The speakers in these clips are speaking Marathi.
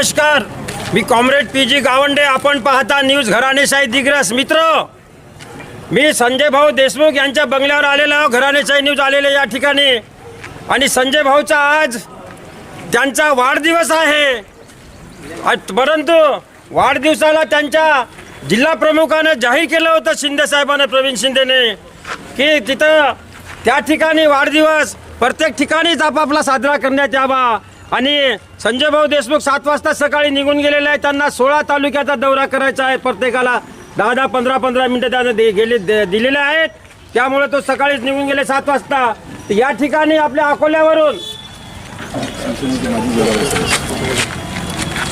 नमस्कार. मी कॉम्रेड पी जी गावंडे. आपण पाहता न्यूज घराणेशाही दिग्रस. मित्र मी संजय भाऊ देशमुख यांच्या बंगल्यावर आलेलो आहो. घराणेशाही न्यूज आलेले या ठिकाणी. आणि संजय भाऊचा आज त्यांचा वाढदिवस आहे. आज- परंतु वाढदिवसाला त्यांच्या जिल्हा प्रमुखानं जाहीर केलं होतं शिंदे साहेबांना प्रवीण शिंदेने की तिथं त्या ठिकाणी वाढदिवस प्रत्येक ठिकाणीच आपापला साजरा करण्यात यावा. आणि संजय भाऊ देशमुख सात वाजता सकाळी निघून गेलेले आहे त्यांना सोळा तालुक्याचा दौरा करायचा आहे प्रत्येकाला. दहा दहा पंधरा पंधरा मिनटं त्यांना दे- गेले दिलेले आहेत. त्यामुळे तो सकाळीच निघून गेले सात वाजता. तर या ठिकाणी आपल्या अकोल्यावरून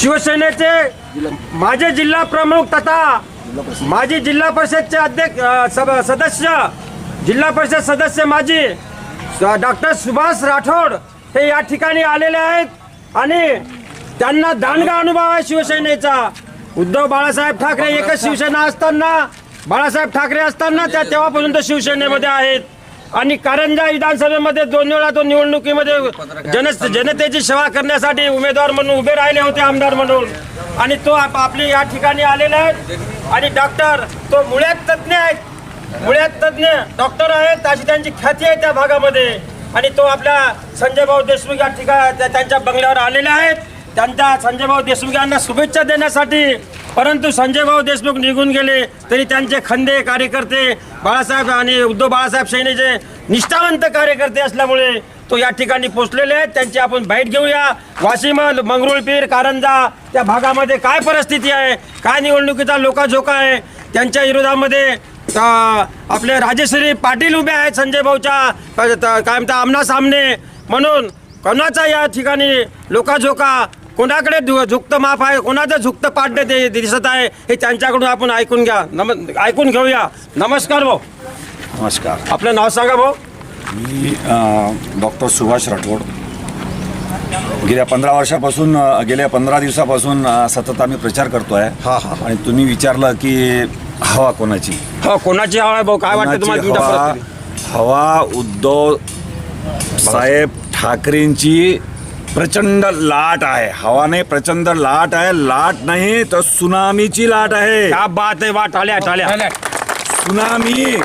शिवसेनेचे माझे जिल्हा प्रमुख तथा माजी जिल्हा परिषदचे अध्यक्ष सदस्य जिल्हा परिषद सदस्य माजी डॉक्टर सुभाष राठोड हे या ठिकाणी आलेले आहेत आणि त्यांना दांडगा अनुभव आहे शिवसेनेचा. उद्धव बाळासाहेब ठाकरे एकच शिवसेना असताना बाळासाहेब ठाकरे असताना त्या तेव्हापासून शिवसेनेमध्ये आहेत. आणि कारंजा विधानसभेमध्ये दोन वेळा तो निवडणुकीमध्ये जन जनतेची सेवा करण्यासाठी उमेदवार म्हणून उभे राहिले होते आमदार म्हणून. आणि तो आप- आपले या ठिकाणी आलेला आहे आणि डॉक्टर तो मुळ्यात तज्ज्ञ आहेत. मुळ्यात तज्ज्ञ डॉक्टर आहेत अशी त्यांची ख्याती आहे त्या भागामध्ये. आणि तो आपल्या संजयभाऊ देशमुख या ठिकाण त्यांच्या बंगल्यावर आलेले आहेत. त्यांच्या संजयभाऊ देशमुख यांना शुभेच्छा देण्यासाठी परंतु संजयभाऊ देशमुख निघून गेले तरी त्यांचे खंदे कार्यकर्ते बाळासाहेब आणि उद्धव बाळासाहेब सैनेचे निष्ठावंत कार्यकर्ते असल्यामुळे तो या ठिकाणी पोचलेले आहेत. त्यांची आपण भेट घेऊया. वाशिम मंगरुळपीर कारंजा त्या भागामध्ये काय परिस्थिती आहे? काय निवडणुकीचा लोकाझोका आहे? त्यांच्या विरोधामध्ये आपले राजेश्री पाटील उभे आहेत संजय भाऊच्या. काय म्हणता आमना सामने. म्हणून कोणाचा या ठिकाणी लोकाझोका कोणाकडे झुकतं माप आहे कोणाचं झुकतं पाडणं ते दिसत आहे हे त्यांच्याकडून आपण ऐकून घ्या. नम ऐकून घेऊया. नमस्कार भाऊ. नमस्कार. आपलं नाव सांगा भाऊ. मी डॉक्टर सुभाष राठोड. गेल्या पंधरा वर्षापासून गेल्या पंधरा दिवसापासून सतत आम्ही प्रचार करतो आहे हा, हा. आणि तुम्ही विचारलं की हवा कोणाची? हो कोणाची हवा आहे भाऊ? काय वाटतं तुम्हाला तुमच्या हवा? परिस्थितीत? हवा उद्धव साहेब ठाकरेंची प्रचंड लाट आहे. हवाने प्रचंड लाट आहे. लाट नाही तर सुनामीची लाट आहे. क्या बात आहे. वा टाल्या टाल्या. सुनामी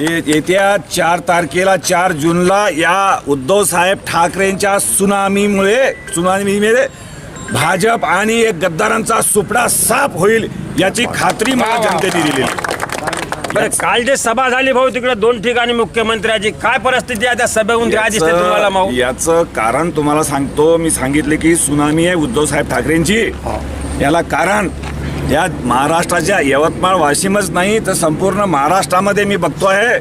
ये- येत्या चार तारखेला चार जूनला या उद्धव साहेब ठाकरेंच्या सुनामीमुळे सुनामीमुळे भाजप आणि एक गद्दारांचा सुपडा साफ होईल याची खात्री मला. जनतेने दिलेली. बरं काल जे सभा झाली भाऊ तिकडे दोन ठिकाणी मुख्यमंत्र्याची काय परिस्थिती आहे त्या सभेहून तुम्हाला भाऊ याचं याचं कारण तुम्हाला सांगतो मी सांगितले की सुनामी आहे उद्धव साहेब ठाकरेंची याला कारण या महाराष्ट्राच्या यवतमाळ वाशिमच नाही तर संपूर्ण महाराष्ट्रामध्ये मी बघतो आहे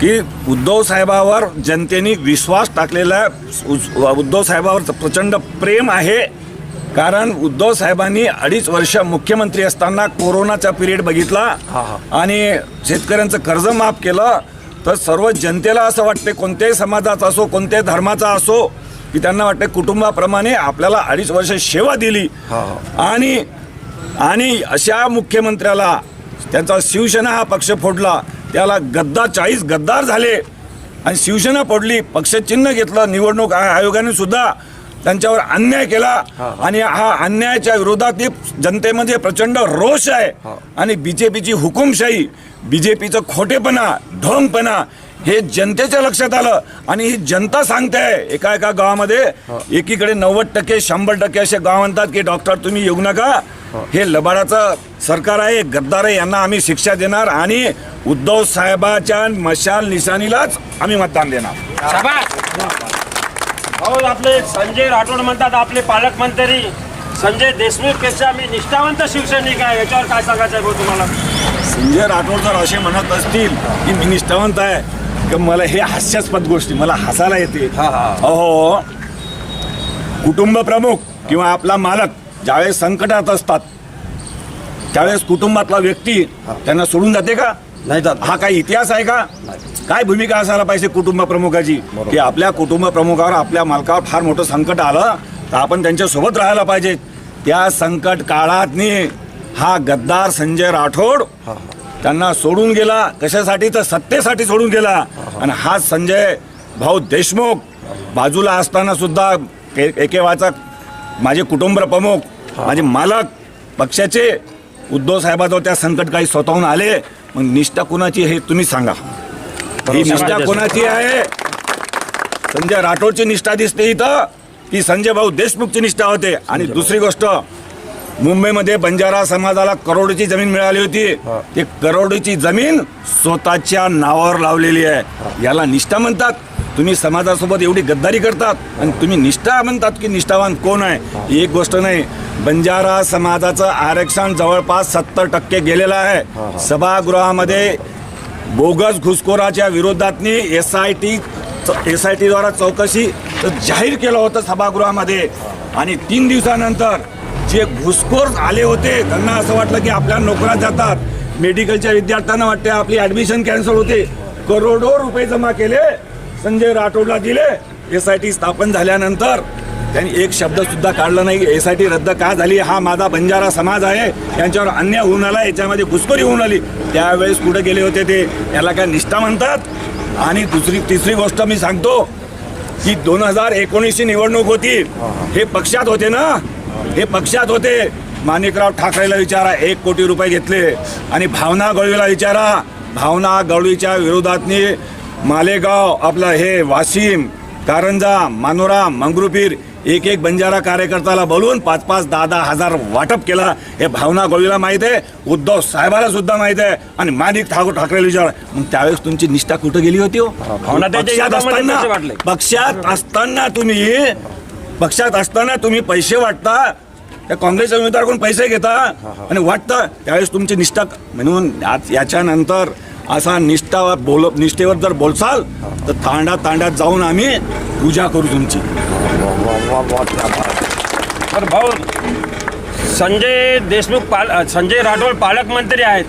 की उद्धव साहेबावर जनतेने विश्वास टाकलेला उद्धव साहेबावर प्रचंड प्रेम आहे. कारण उद्धव साहेबांनी अडीच वर्ष मुख्यमंत्री असताना कोरोनाचा पिरियड बघितला. आणि शेतकऱ्यांचं कर्ज माफ केलं. तर सर्व जनतेला असं वाटते कोणत्याही समाजाचा असो कोणत्याही धर्माचा असो की त्यांना वाटते कुटुंबाप्रमाणे आपल्याला अडीच वर्ष सेवा दिली. आणि आणि अशा मुख्यमंत्र्याला त्यांचा शिवसेना हा पक्ष फोडला. त्याला गद्दार चाळीस गद्दार झाले. आणि शिवसेना फोडली पक्षचिन्ह घेतलं निवडणूक आयोगाने सुद्धा त्यांच्यावर अन्याय केला. आणि हा अन्यायाच्या विरोधात जनतेमध्ये प्रचंड रोष आहे. आणि बीजेपीची हुकुमशाही बीजेपीचं खोटेपणा ढोंगपणा हे जनतेच्या लक्षात आलं. आणि ही जनता सांगते एका एका गावामध्ये एकीकडे नव्वद टक्के शंभर टक्के असे गाव म्हणतात की डॉक्टर तुम्ही येऊ नका. हे. लबाडाचं सरकार आहे गद्दार आहे यांना आम्ही शिक्षा देणार आणि उद्धव साहेबाच्या मशाल निशाणीलाच आम्ही मतदान देणार. शाबास. भाऊ आपले संजय राठोड म्हणतात आपले पालकमंत्री संजय देशमुखपेक्षा मी निष्ठावंत शिवसैनिक आहे. याच्यावर काय सांगायचं आहे भाऊ तुम्हाला? संजय राठोड जर असे म्हणत असतील की मी निष्ठावंत आहे तर मला हे हास्यास्पद गोष्टी मला हसायला येते. अहो कुटुंब प्रमुख किंवा आपला मालक ज्यावेळेस संकटात असतात त्यावेळेस कुटुंबातला व्यक्ती त्यांना सोडून जाते का? नाही जात. हा काही इतिहास आहे का? काय भूमिका असायला पाहिजे कुटुंब प्रमुखाची? की आपल्या कुटुंब प्रमुखावर आपल्या मालकावर फार मोठं संकट आलं तर आपण त्यांच्यासोबत राहायला पाहिजे. त्या संकट काळात हा गद्दार संजय राठोड त्यांना सोडून गेला. कशासाठी? तर सत्तेसाठी सोडून गेला. आणि हा संजय भाऊ देशमुख. बाजूला असताना सुद्धा एकेवाचा माझे कुटुंब प्रमुख माझे मालक पक्षाचे उद्धव साहेबाजवळ त्या संकट काही स्वतःहून आले. मग निष्ठा कोणाची हे तुम्ही सांगा. ही निष्ठा कोणाची आहे? संजय राठोडची निष्ठा दिसते इथं की संजय भाऊ देशमुखची निष्ठा होते. आणि दुसरी गोष्ट मुंबईमध्ये बंजारा समाजाला करोडची जमीन मिळाली होती. ते करोडची जमीन स्वतःच्या नावावर लावलेली आहे. याला निष्ठा म्हणतात. तुम्ही समाजासोबत एवढी गद्दारी करतात आणि तुम्ही निष्ठा म्हणतात की निष्ठावान कोण आहे? एक गोष्ट नाही. बंजारा समाजाचं आरक्षण जवळपास सत्तर टक्के गेलेलं आहे. सभागृहामध्ये बोगस घुसखोराच्या विरोधातनी S I T S I टीद्वारा चौकशी जाहीर केलं होतं सभागृहामध्ये. आणि तीन दिवसानंतर जे घुसखोर आले होते त्यांना असं वाटलं की आपल्या नोकऱ्या जातात. मेडिकलच्या विद्यार्थ्यांना वाटते आपली ऍडमिशन कॅन्सल होते. करोडो रुपये जमा केले. संजय राठोडला दिले. एस आय टी स्थापन झाल्यानंतर त्यांनी एक शब्द सुद्धा काढला नाही. एस आय टी रद्द का झाली? हा माझा बंजारा समाज आहे. यांच्यावर अन्याय होऊन आला. याच्यामध्ये घुसखोरी होऊन आली. त्यावेळेस कुठे गेले होते ते? याला काय निष्ठा म्हणतात? आणि दुसरी तिसरी गोष्ट मी सांगतो की दोन हजार एकोणीसची निवडणूक होती. हे पक्षात होते ना? हे पक्षात होते. माणिकराव ठाकरेला विचारा. एक कोटी रुपये घेतले. आणि भावना गवळीला विचारा. भावना गवळीच्या विरोधातनी मालेगाव आपलं हे वाशिम कारंजा मानोरा मंगरुपीर एक एक बंजारा कार्यकर्त्याला बोलून पाच पाच दहा दहा हजार वाटप केला. हे भावना गवळीला माहीत आहे. उद्धव साहेबाला सुद्धा माहीत आहे. आणि माणिक ठाकूर ठाकरेला विचार मग त्यावेळेस तुमची निष्ठा कुठं गेली होती हो? पक्षात असताना. पक्षात असताना तुम्ही पक्षात असताना तुम्ही पैसे वाटता. त्या काँग्रेसच्या उमेदवाराकडून पैसे घेता? आणि वाटता त्यावेळेस तुमची निष्ठा म्हणून याच्यानंतर असा निष्ठा बोल निष्ठेवर जर बोलसाल तर तांडा तांड्यात जाऊन आम्ही पूजा करू तुमची. तर भाऊ संजय देशमुख पाल संजय राठोड पालकमंत्री आहेत.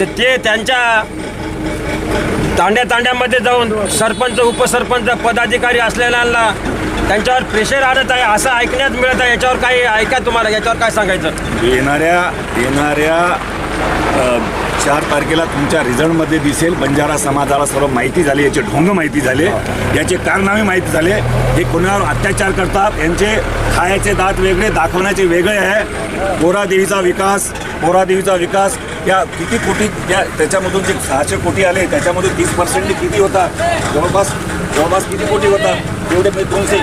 तर ते त्यांच्या तांड्या तांड्यामध्ये जाऊन सरपंच उपसरपंच पदाधिकारी असलेल्यांना त्यांच्यावर प्रेशर आणत आहे असं ऐकण्यात मिळत आहे. याच्यावर काही ऐका तुम्हाला याच्यावर काय सांगायचं? येणाऱ्या येणाऱ्या चार तारखेला तुमच्या रिझल्टमध्ये दिसेल. बंजारा समाजाला सर्व माहिती झाली याचे ढोंग माहिती झाले याचे कारनामे माहिती झाले. हे कोणावर अत्याचार करतात? यांचे खायचे दात वेगळे दाखवण्याचे वेगळे आहे. पोरादेवीचा विकास पोरादेवीचा विकास. या किती कोटी या त्याच्यामधून जे सहाशे कोटी आले त्याच्यामधून तीस पर्सेंटने किती होता? जवळपास जवळपास किती कोटी होता? तेवढे म्हणजे दोनशे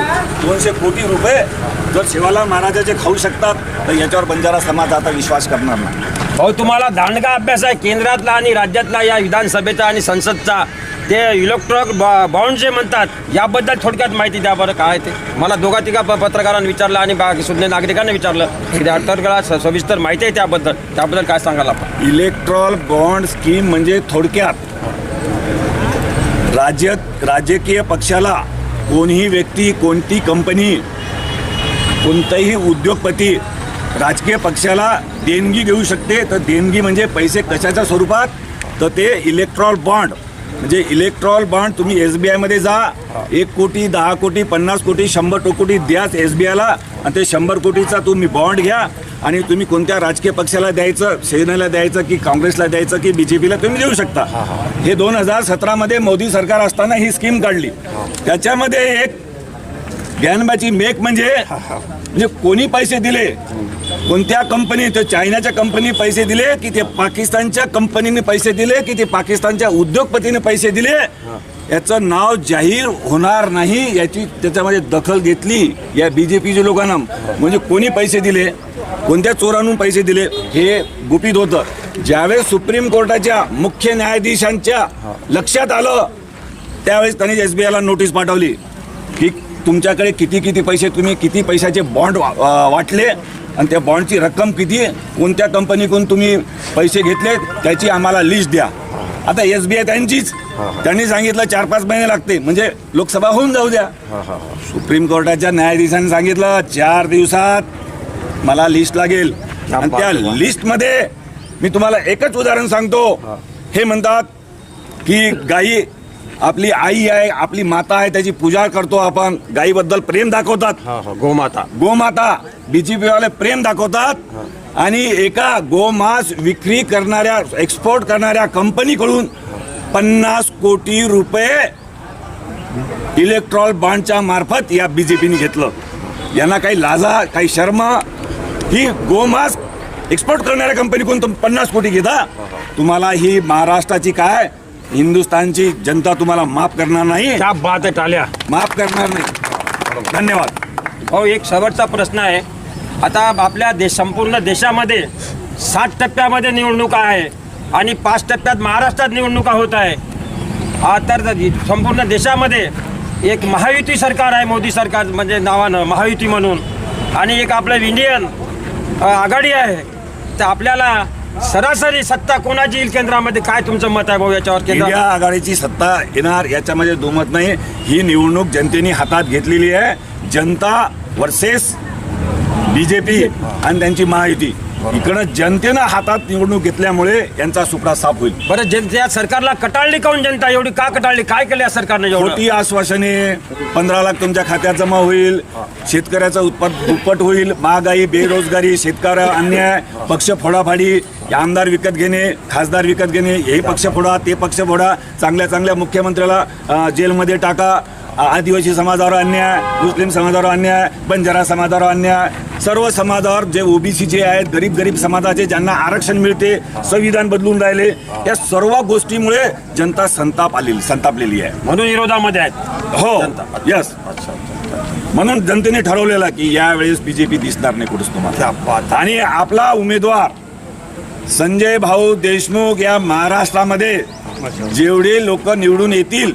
दोनशे कोटी रुपये जर शिवालाल महाराजाचे खाऊ शकतात तर याच्यावर बंजारा समाज आता विश्वास करणार नाही. भाऊ तुम्हाला दांडगा अभ्यास आहे केंद्रातला आणि राज्यातला या विधानसभेचा आणि संसदचा. ते इलेक्ट्रॉनिक बॉन्ड जे म्हणतात याबद्दल थोडक्यात माहिती द्या बरं काय ते. मला दोघा तिघा पत्रकारांना विचारलं आणि बाकी सुज्ञ नागरिकांना विचारलं. की स- सविस्तर माहिती आहे त्याबद्दल. त्याबद्दल काय सांगाल आपण? इलेक्ट्रॉल बॉन्ड स्कीम म्हणजे थोडक्यात राज्य राजकीय पक्षाला कोणीही व्यक्ती कोणती कंपनी कोणताही उद्योगपती राजकीय पक्षाला देणगी देऊ शकते. तर देणगी म्हणजे पैसे कशाच्या स्वरूपात? तर ते इलेक्ट्रॉल बॉन्ड म्हणजे इलेक्ट्रॉल बॉन्ड तुम्ही एस बी आयमध्ये जा. एक कोटी दहा कोटी पन्नास कोटी शंभर टो कोटी द्याच एस बी आयला आणि ते शंभर कोटीचा तुम्ही बॉन्ड घ्या. आणि तुम्ही कोणत्या राजकीय पक्षाला द्यायचं सेनेला द्यायचं की काँग्रेसला द्यायचं की बी जे पीला तुम्ही देऊ शकता. हे दोन हजार सतरामध्ये मोदी सरकार असताना ही स्कीम काढली. त्याच्यामध्ये एक ज्ञानबाची मेक म्हणजे म्हणजे कोणी पैसे दिले कोणत्या कंपनी ते चायनाच्या कंपनी पैसे दिले की ते पाकिस्तानच्या कंपनीने पैसे दिले की ते पाकिस्तानच्या उद्योगपतीने पैसे दिले याचं नाव जाहीर होणार नाही याची त्याच्यामध्ये दखल घेतली या बी जे पीच्या लोकांना. म्हणजे कोणी पैसे दिले कोणत्या चोरांहून पैसे दिले हे गुपित होतं. ज्यावेळेस सुप्रीम कोर्टाच्या मुख्य न्यायाधीशांच्या लक्षात आलं त्यावेळेस त्यांनी एस बी आयला नोटीस पाठवली की तुमच्याकडे किती किती पैसे तुम्ही किती पैशाचे बॉन्ड वाटले? आणि त्या बॉन्डची रक्कम किती? कोणत्या कंपनीकडून तुम्ही पैसे घेतले? त्याची आम्हाला लिस्ट द्या. आता एस बी आय त्यांचीच. त्यांनी सांगितलं चार पाच महिने लागते म्हणजे लोकसभा होऊन जाऊ द्या. सुप्रीम कोर्टाच्या न्यायाधीशांनी सांगितलं चार दिवसात मला लिस्ट लागेल. आणि त्या लिस्टमध्ये मी तुम्हाला एकच उदाहरण सांगतो. हे म्हणतात की गाई आपली आई आहे आपली माता आहे त्याची पूजा करतो आपण. गाईबद्दल प्रेम दाखवतात. गोमाता. गोमाता बीजेपी वाले प्रेम दाखवतात. आणि एका गोमांस विक्री करणाऱ्या एक्सपोर्ट करणाऱ्या कंपनीकडून पन्नास कोटी रुपये इलेक्ट्रॉल बॉन्डच्या मार्फत या बीजेपीने घेतलं. यांना काही लाजा काही शर्म ही गोमास एक्सपोर्ट करणाऱ्या कंपनीकडून तुम्ही पन्नास कोटी घेता. तुम्हाला ही महाराष्ट्राची काय हिंदुस्थानची जनता तुम्हाला माफ करणार नाही. क्या बात आहे टाल्या. माफ करणार नाही. धन्यवाद. हो एक शेवटचा प्रश्न आहे. आता आपल्या देश संपूर्ण देशामध्ये सात टप्प्यामध्ये निवडणुका आहे आणि पाच टप्प्यात महाराष्ट्रात निवडणुका होत आहे. हा तर संपूर्ण देशामध्ये एक महायुती सरकार आहे मोदी सरकार म्हणजे नावानं महायुती म्हणून. आणि एक आपलं इंडियन अ, आघाडी आहे. तर आपल्याला सरासरी सत्ता कोणाची येईल केंद्रामध्ये? काय तुमचं मत आहे भाऊ याच्यावर इंडिया केंद्र आघाडीची सत्ता येणार याच्यामध्ये दुमत नाही. ही निवडणूक जनतेने हातात घेतलेली आहे. जनता वर्सेस बीजेपी आणि त्यांची महायुती. इकडं जनतेनं हातात निवडणूक घेतल्यामुळे यांचा सुपडा साफ होईल. बरं जनता या सरकारला कटाळली काऊन जनता? एवढी का कटाळली? काय केलं या सरकारने एवढं? खोटी आश्वासने पंधरा लाख तुमच्या खात्यात जमा होईल शेतकऱ्याचं उत्पन्न दुप्पट होईल महागाई बेरोजगारी शेतकऱ्या अन्याय पक्ष फोडाफाडी आमदार विकत घेणे खासदार विकत घेणे हे पक्ष फोडा ते पक्ष फोडा चांगल्या चांगल्या मुख्यमंत्र्याला अं, जेलमध्ये टाका आ- आदिवासी समाजावर अन्याय मुस्लिम समाजावर अन्याय बंजारा समाजावर अन्याय सर्व समाजावर जे ओबीसीचे आहेत गरीब गरीब समाजाचे ज्यांना आरक्षण मिळते संविधान बदलून राहिले या सर्व गोष्टीमुळे जनता संताप आलेली संतापलेली आहे. म्हणून विरोधामध्ये आहेत. हो यस म्हणून जनतेने ठरवलेलं की यावेळेस बीजेपी दिसणार नाही कुठेच तुम्हाला. आणि आपला उमेदवार संजय भाऊ देशमुख या महाराष्ट्रामध्ये जेवढे लोक निवडून येतील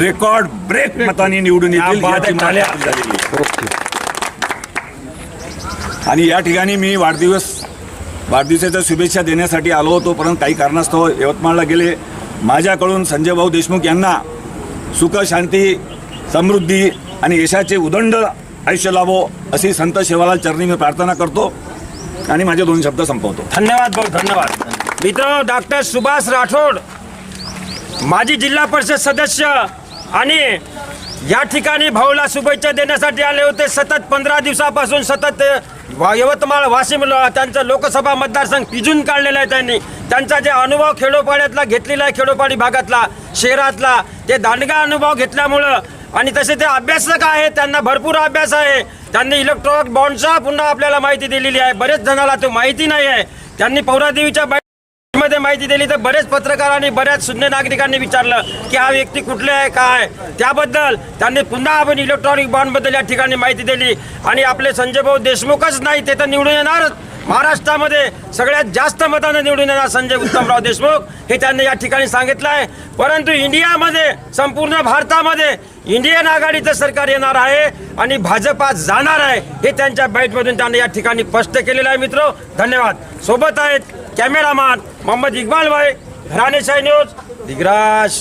रेकॉर्ड ब्रेक मताने निवडून येतील बात याची आहे, मला टाळ्या. खात्री झालेली आहे. आणि या ठिकाणी मी वाढदिवस वाढदिवसाच्या शुभेच्छा देण्यासाठी आलो होतो परंतु काही कारणास्तव यवतमाळला गेले. माझ्याकडून संजय भाऊ देशमुख यांना सुख शांती समृद्धी आणि यशाचे उदंड आयुष्य लाभो अशी संत शेवालाल चरणी मी प्रार्थना करतो आणि माझे दोन शब्द संपवतो. धन्यवाद भाऊ धन्यवाद. मित्र डॉक्टर सुभाष राठोड माजी जिल्हा परिषद सदस्य आणि या ठिकाणी भाऊला शुभेच्छा देण्यासाठी आले होते. सतत पंधरा दिवसापासून सतत वा- यवतमाळ वाशिम त्यांचा लोकसभा मतदारसंघ पिजून काढलेला आहे त्यांनी. त्यांचा जे अनुभव खेडोपाड्यातला घेतलेला आहे खेडोपाडी भागातला शहरातला ते दांडगा अनुभव घेतल्यामुळं आणि तसे ते अभ्यासक आहे त्यांना भरपूर अभ्यास आहे. त्यांनी इलेक्ट्रॉनिक बॉन्डचा पुन्हा आपल्याला माहिती दिलेली आहे. बरेच जणाला तो माहिती नाही आहे. त्यांनी पौरादेवीच्या बै- मध्ये माहिती दिली तर बरेच पत्रकारांनी बऱ्याच शून्य नागरिकांनी विचारलं की हा व्यक्ती कुठले आहे काय त्याबद्दल त्यांनी पुन्हा आपण इलेक्ट्रॉनिक बॉन्डबद्दल या ठिकाणी माहिती दिली. आणि आपले संजय भाऊ देशमुखच नाही ते तर निवडून येणारच. महाराष्ट्रामध्ये सगळ्यात जास्त मतानं निवडून येणार संजय उत्तमराव देशमुख हे त्यांनी या ठिकाणी सांगितलं आहे. परंतु इंडियामध्ये संपूर्ण भारतामध्ये इंडियन आघाडीचं सरकार येणार आहे आणि भाजपा जाणार आहे हे त्यांच्या बाईटमधून त्यांनी या ठिकाणी स्पष्ट केलेलं आहे मित्र. धन्यवाद. सोबत आहेत कॅमेरामॅन મોહમ્મદ ઇકબાલભાઈ ઘરાનેશાહી ન્યૂઝ દિગ્રાશ